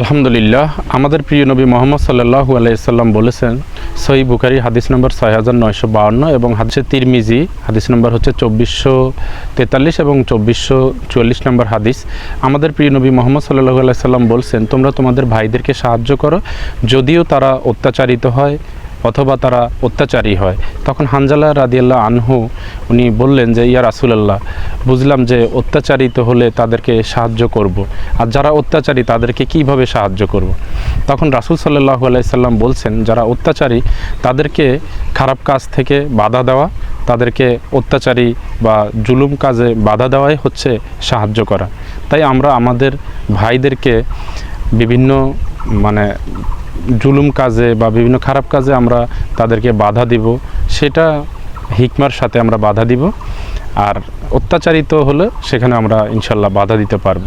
আলহামদুলিল্লাহ, আমাদের প্রিয় নবী মোহাম্মদ সাল্লাহু আলাইসাল্লাম বলেছেন সই বুখারি হাদিস নম্বর ছয় হাজার নয়শো বাউন্ন এবং হাদিসে তিরমিজি হাদিস নম্বর হচ্ছে চব্বিশশো তেতাল্লিশ এবং চব্বিশশো চুয়াল্লিশ নম্বর হাদিস। আমাদের প্রিয় নবী মোহাম্মদ সাল্লাহু আলাইসাল্লাম বলছেন, তোমরা তোমাদের ভাইদেরকে সাহায্য করো, যদিও তারা অত্যাচারিত হয় অথবা তারা অত্যাচারী হয় তখন হানজালা রাদিয়াল্লাহ আনহু উনি বললেন যে, ইয়া রাসুলাল্লাহ, বুঝলাম যে অত্যাচারিত হলে তাদেরকে সাহায্য করব। আর যারা অত্যাচারী, তাদেরকে কীভাবে সাহায্য করব। তখন রাসুল সাল্লাহ আলাইসাল্লাম বলছেন, যারা অত্যাচারী, তাদেরকে খারাপ কাজ থেকে বাধা দেওয়া, তাদেরকে অত্যাচারী বা জুলুম কাজে বাধা দেওয়াই হচ্ছে সাহায্য করা তাই আমরা আমাদের ভাইদেরকে বিভিন্ন মানে জুলুম কাজে বা বিভিন্ন খারাপ কাজে আমরা তাদেরকে বাধা দিব। সেটা হিকমার সাথে আমরা বাধা দিব। আর অত্যাচারিত হলে সেখানে আমরা ইনশাল্লাহ বাধা দিতে পারব।